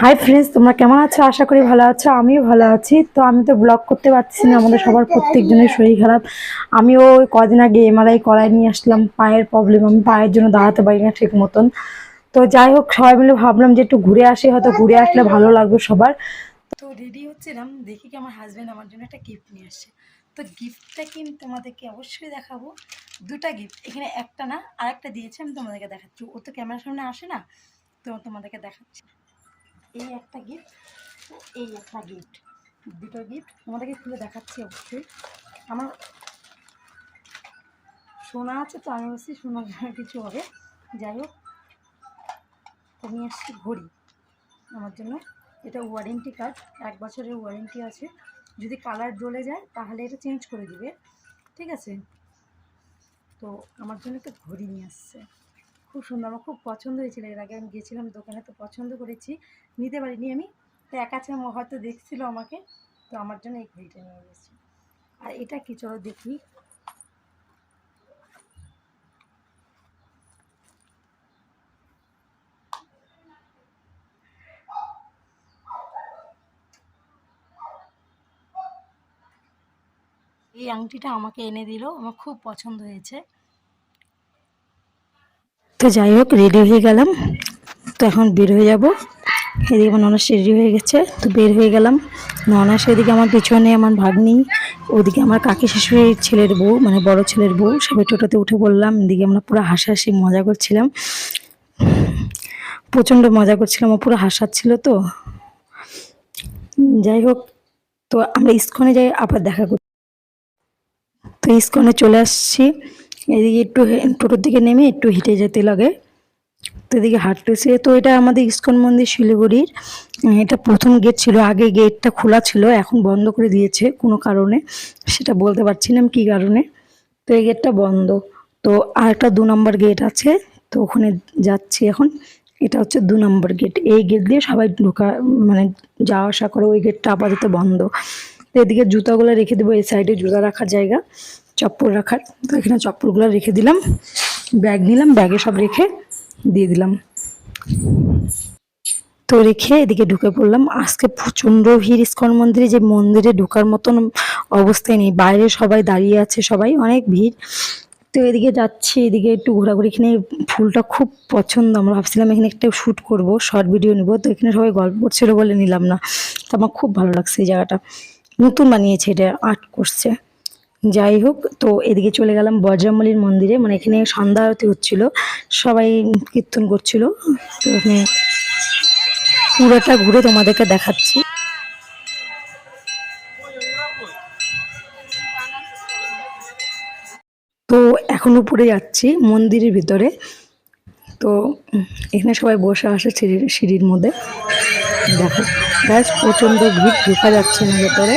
Hi friends তোমরা কেমন আছো? আশা করি ভালো আছো, আমিও ভালো আছি। তো আমি তো ব্লগ করতে পারছি না, আমাদের সবার প্রত্যেকজনের শরীর খারাপ। আমিও ওই কদিন আগে এমআরআই করায় নিয়ে আসলাম, পায়ের প্রবলেম আমি পায়ের জন্য দাঁড়াতে পারি না ঠিক মতন। তো যাই হোক, সবাই মিলে ভাবলাম যে একটু ঘুরে আসি, হয়তো ঘুরে আসলে ভালো লাগবে সবার। তো রেডি হচ্ছিলাম, দেখি কি আমার হাজব্যান্ড আমার জন্য একটা গিফট নিয়ে আসছে তো গিফটটা কিন্তু তোমাদেরকে অবশ্যই দেখাবো। দুটা গিফট এখানে একটা না আর একটা দিয়েছে, আমি তোমাদেরকে দেখাচ্ছি। ও তো ক্যামেরার সামনে আসে না, তো তোমাদেরকে দেখাচ্ছি। এই একটা গিফট এই একটা গিফট দুটো গিফট তোমাদেরকে খুলে দেখাচ্ছি অবশ্যই। আমার সোনা আছে তো, আমি বলছি সোনার কিছু হবে। যাই হোক নিয়ে আসছি ঘড়ি। আমার জন্য এটা ওয়ারেন্টি কার্ড এক বছরের ওয়ারেন্টি আছে। যদি কালার জ্বলে যায়, তাহলে এটা চেঞ্জ করে দিবে। ঠিক আছে? তো আমার জন্য একটা ঘড়ি নিয়ে আসছে। খুব সুন্দর, আমার খুব পছন্দ হয়েছিল এর আগে। আমি গেছিলাম দোকানে, তো পছন্দ করেছি। নিতে পারিনি আমি, তো একা ছিলাম ও হয়তো দেখছিল আমাকে, তো আমার জন্য এই ঘড়িটা নিয়ে গেছি আর এটা কি, চলো দেখি। এই আংটিটা আমাকে এনে দিল, আমার খুব পছন্দ হয়েছে। তো যাই হোক রেডি হয়ে গেলাম। তো এখন বের হয়ে যাব। এদিকে আমার ননাস রেডি হয়ে গেছে, তো বের হয়ে গেলাম। ননাস এদিকে আমার পিছনে আমার ভাগ্নি, ওদিকে আমার কাকি শাশুড়ির ছেলের বউ মানে বড় ছেলের বউ। সবাই টোটোতে উঠে পড়লাম, এদিকে আমরা পুরো হাসাহাসি মজা করছিলাম। প্রচণ্ড মজা করছিলাম, ও পুরো হাসাচ্ছিল তো। যাই হোক, তো আমরা ইস্কনে যাই, আবার দেখা করি তো ইস্কনে চলে আসছি। এদিকে একটু টোটোর দিকে নেমে একটু হেঁটে যেতে লাগে। তো এদিকে হাঁটতেছে। তো এটা আমাদের ইস্কন মন্দির, শিলিগুড়ির। এটা প্রথম গেট ছিল, আগে গেটটা খোলা ছিল, এখন বন্ধ করে দিয়েছে কোনো কারণে। সেটা বলতে পারছি না কী কারণে। তো এই গেটটা বন্ধ। তো আর একটা দু নম্বর গেট আছে, তো ওখানে যাচ্ছি এখন। এটা হচ্ছে দু নম্বর গেট। এই গেট দিয়ে সবাই ঢোকা মানে যাওয়া আসা করে ওই গেটটা আপাতত বন্ধ। তো এদিকে জুতাগুলো রেখে দেবো, এই সাইডে জুতা রাখার জায়গা। চপ্পল রাখার। তো এখানে চপ্পলগুলো রেখে দিলাম। ব্যাগ নিলাম, ব্যাগে সব রেখে দিয়ে দিলাম। তো রেখে এদিকে ঢুকে পড়লাম। আজকে প্রচণ্ড ভিড়। ইস্কন মন্দিরে যে মন্দিরে ঢোকার মতন অবস্থায় নেই। বাইরে সবাই দাঁড়িয়ে আছে, সবাই। অনেক ভিড়। তো এদিকে যাচ্ছি, এদিকে একটু ঘোরাঘুরি। এখানে ফুলটা খুব পছন্দ। আমরা ভাবছিলাম এখানে একটা শ্যুট করব, শর্ট ভিডিও নেব। তো এখানে সবাই গল্প করছিল বলে নিলাম না। তো আমার খুব ভালো লাগছে এই জায়গাটা। নতুন বানিয়েছে এটা, আর্ট করছে। যাই হোক তো এদিকে চলে গেলাম বজ্রামলির মন্দিরে। মানে এখানে সন্ধ্যা আরতি হচ্ছিল, সবাই কীর্তন করছিল। তো এখানে পুরোটা ঘুরে তোমাদেরকে দেখাচ্ছি। তো এখন উপরে যাচ্ছি মন্দিরের ভিতরে। তো এখানে সবাই বসে আসে সিঁড়ির সিঁড়ির মধ্যে। দেখো, ব্যাস প্রচণ্ড ভিড়, ঢোকা যাচ্ছে না ভেতরে।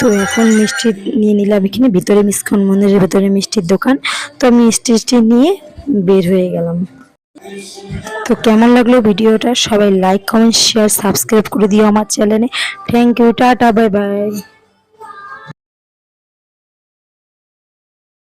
তো এখন মিষ্টি নিয়ে নিলাম এখানে। ভিতরে মিসকন মন্দিরের ভিতরে মিষ্টির দোকান। তো আমি মিষ্টি নিয়ে বের হয়ে গেলাম। তো কেমন লাগল ভিডিওটা? সবাই লাইক কমেন্ট শেয়ার সাবস্ক্রাইব করে দিও আমার চ্যানেলে। Thank you tata bye bye